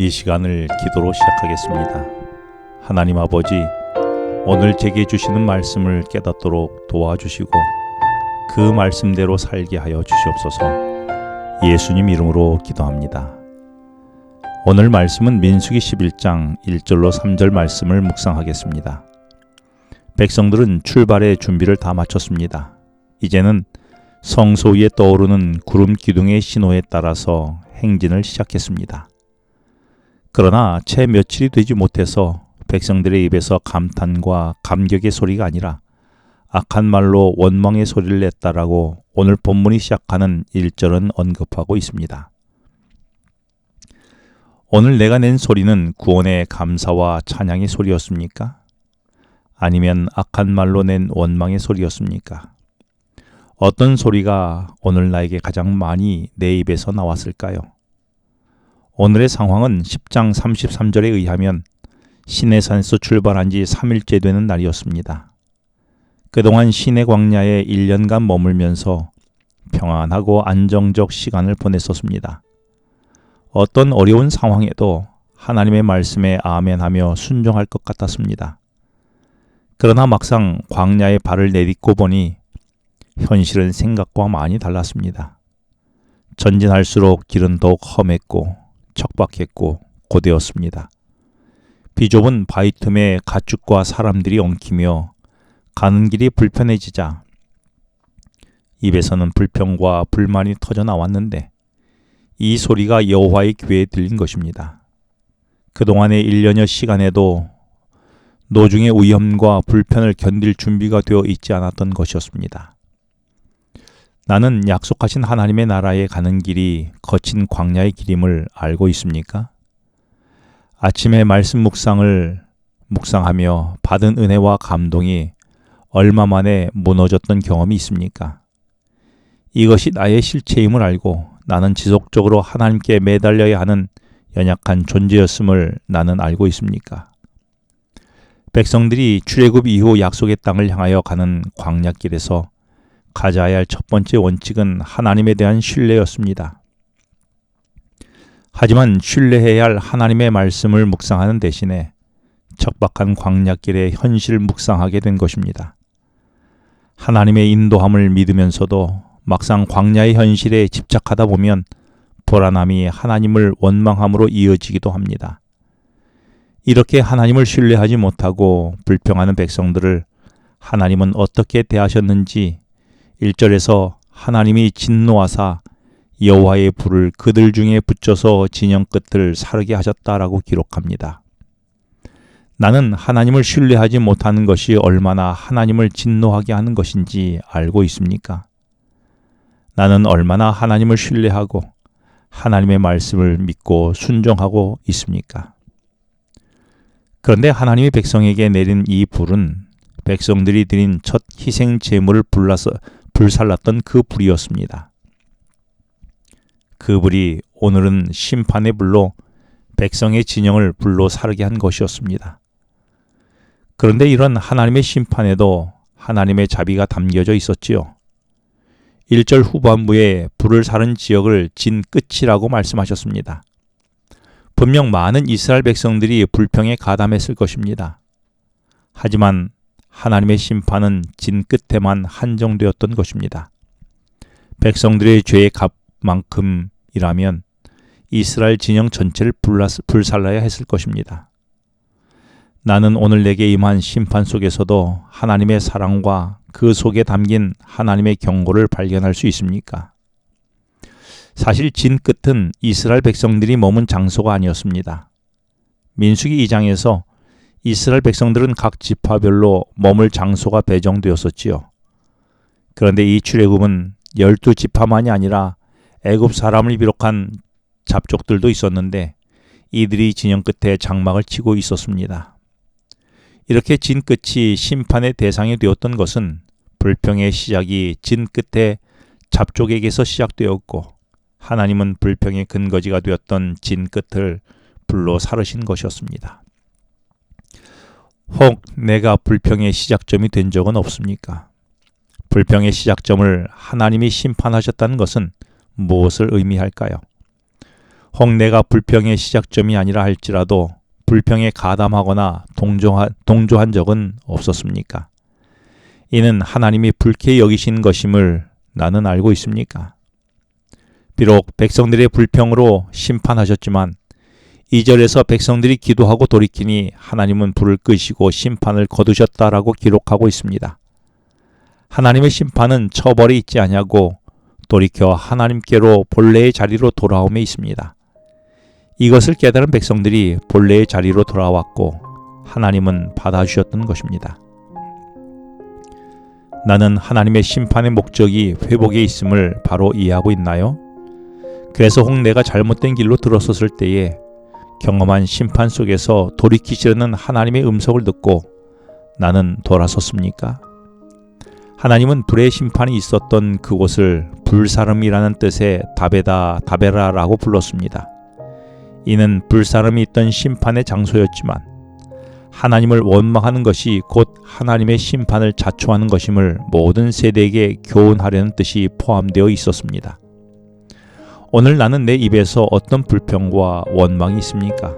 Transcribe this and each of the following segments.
이 시간을 기도로 시작하겠습니다. 하나님 아버지, 오늘 제게 주시는 말씀을 깨닫도록 도와주시고 그 말씀대로 살게 하여 주시옵소서. 예수님 이름으로 기도합니다. 오늘 말씀은 민수기 11장 1절로 3절 말씀을 묵상하겠습니다. 백성들은 출발의 준비를 다 마쳤습니다. 이제는 성소 위에 떠오르는 구름 기둥의 신호에 따라서 행진을 시작했습니다. 그러나 채 며칠이 되지 못해서 백성들의 입에서 감탄과 감격의 소리가 아니라 악한 말로 원망의 소리를 냈다라고 오늘 본문이 시작하는 1절은 언급하고 있습니다. 오늘 내가 낸 소리는 구원의 감사와 찬양의 소리였습니까? 아니면 악한 말로 낸 원망의 소리였습니까? 어떤 소리가 오늘 나에게 가장 많이 내 입에서 나왔을까요? 오늘의 상황은 10장 33절에 의하면 시내산에서 출발한 지 3일째 되는 날이었습니다. 그동안 시내 광야에 1년간 머물면서 평안하고 안정적 시간을 보냈었습니다. 어떤 어려운 상황에도 하나님의 말씀에 아멘하며 순종할 것 같았습니다. 그러나 막상 광야에 발을 내딛고 보니 현실은 생각과 많이 달랐습니다. 전진할수록 길은 더욱 험했고 척박했고 고되었습니다. 비좁은 바위 틈에 가축과 사람들이 엉키며 가는 길이 불편해지자 입에서는 불평과 불만이 터져 나왔는데 이 소리가 여호와의 귀에 들린 것입니다. 그동안의 1년여 시간에도 노중의 위험과 불편을 견딜 준비가 되어 있지 않았던 것이었습니다. 나는 약속하신 하나님의 나라에 가는 길이 거친 광야의 길임을 알고 있습니까? 아침에 말씀 묵상을 묵상하며 받은 은혜와 감동이 얼마 만에 무너졌던 경험이 있습니까? 이것이 나의 실체임을 알고 나는 지속적으로 하나님께 매달려야 하는 연약한 존재였음을 나는 알고 있습니까? 백성들이 출애굽 이후 약속의 땅을 향하여 가는 광야길에서 가져야 할 첫 번째 원칙은 하나님에 대한 신뢰였습니다. 하지만 신뢰해야 할 하나님의 말씀을 묵상하는 대신에 척박한 광야길의 현실 묵상하게 된 것입니다. 하나님의 인도함을 믿으면서도 막상 광야의 현실에 집착하다 보면 불안함이 하나님을 원망함으로 이어지기도 합니다. 이렇게 하나님을 신뢰하지 못하고 불평하는 백성들을 하나님은 어떻게 대하셨는지 1절에서 하나님이 진노하사 여호와의 불을 그들 중에 붙여서 진영 끝을 사르게 하셨다라고 기록합니다. 나는 하나님을 신뢰하지 못하는 것이 얼마나 하나님을 진노하게 하는 것인지 알고 있습니까? 나는 얼마나 하나님을 신뢰하고 하나님의 말씀을 믿고 순종하고 있습니까? 그런데 하나님이 백성에게 내린 이 불은 백성들이 드린 첫 희생 제물을 불라서 불살랐던 그 불이었습니다. 그 불이 오늘은 심판의 불로 백성의 진영을 불로 사르게 한 것이었습니다. 그런데 이런 하나님의 심판에도 하나님의 자비가 담겨져 있었지요. 1절 후반부에 불을 사른 지역을 진 끝이라고 말씀하셨습니다. 분명 많은 이스라엘 백성들이 불평에 가담했을 것입니다. 하지만 하나님의 심판은 진 끝에만 한정되었던 것입니다. 백성들의 죄의 값만큼이라면 이스라엘 진영 전체를 불살라야 했을 것입니다. 나는 오늘 내게 임한 심판 속에서도 하나님의 사랑과 그 속에 담긴 하나님의 경고를 발견할 수 있습니까? 사실 진 끝은 이스라엘 백성들이 머문 장소가 아니었습니다. 민수기 2장에서 이스라엘 백성들은 각 지파별로 머물 장소가 배정되었었지요. 그런데 이 출애굽은 열두 지파만이 아니라 애굽 사람을 비롯한 잡족들도 있었는데 이들이 진영 끝에 장막을 치고 있었습니다. 이렇게 진 끝이 심판의 대상이 되었던 것은 불평의 시작이 진 끝에 잡족에게서 시작되었고 하나님은 불평의 근거지가 되었던 진 끝을 불로 사르신 것이었습니다. 혹 내가 불평의 시작점이 된 적은 없습니까? 불평의 시작점을 하나님이 심판하셨다는 것은 무엇을 의미할까요? 혹 내가 불평의 시작점이 아니라 할지라도 불평에 가담하거나 동조한, 동조한 적은 없었습니까? 이는 하나님이 불쾌히 여기신 것임을 나는 알고 있습니까? 비록 백성들의 불평으로 심판하셨지만 2절에서 백성들이 기도하고 돌이키니 하나님은 불을 끄시고 심판을 거두셨다라고 기록하고 있습니다. 하나님의 심판은 처벌이 있지 아니하고 돌이켜 하나님께로 본래의 자리로 돌아옴에 있습니다. 이것을 깨달은 백성들이 본래의 자리로 돌아왔고 하나님은 받아주셨던 것입니다. 나는 하나님의 심판의 목적이 회복에 있음을 바로 이해하고 있나요? 그래서 혹 내가 잘못된 길로 들어섰을 때에 경험한 심판 속에서 돌이키시려는 하나님의 음성을 듣고 나는 돌아섰습니까? 하나님은 불의 심판이 있었던 그곳을 불사름이라는 뜻의 다베다 다베라라고 불렀습니다. 이는 불사름이 있던 심판의 장소였지만 하나님을 원망하는 것이 곧 하나님의 심판을 자초하는 것임을 모든 세대에게 교훈하려는 뜻이 포함되어 있었습니다. 오늘 나는 내 입에서 어떤 불평과 원망이 있습니까?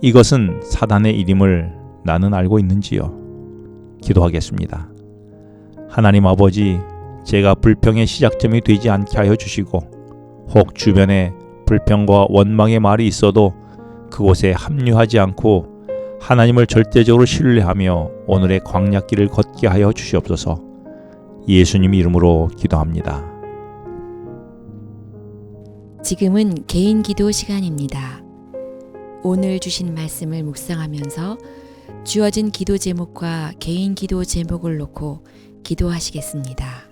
이것은 사단의 일임을 나는 알고 있는지요? 기도하겠습니다. 하나님 아버지, 제가 불평의 시작점이 되지 않게 하여 주시고, 혹 주변에 불평과 원망의 말이 있어도 그곳에 합류하지 않고 하나님을 절대적으로 신뢰하며 오늘의 광약길을 걷게 하여 주시옵소서. 예수님 이름으로 기도합니다. 지금은 개인 기도 시간입니다. 오늘 주신 말씀을 묵상하면서 주어진 기도 제목과 개인 기도 제목을 놓고 기도하시겠습니다.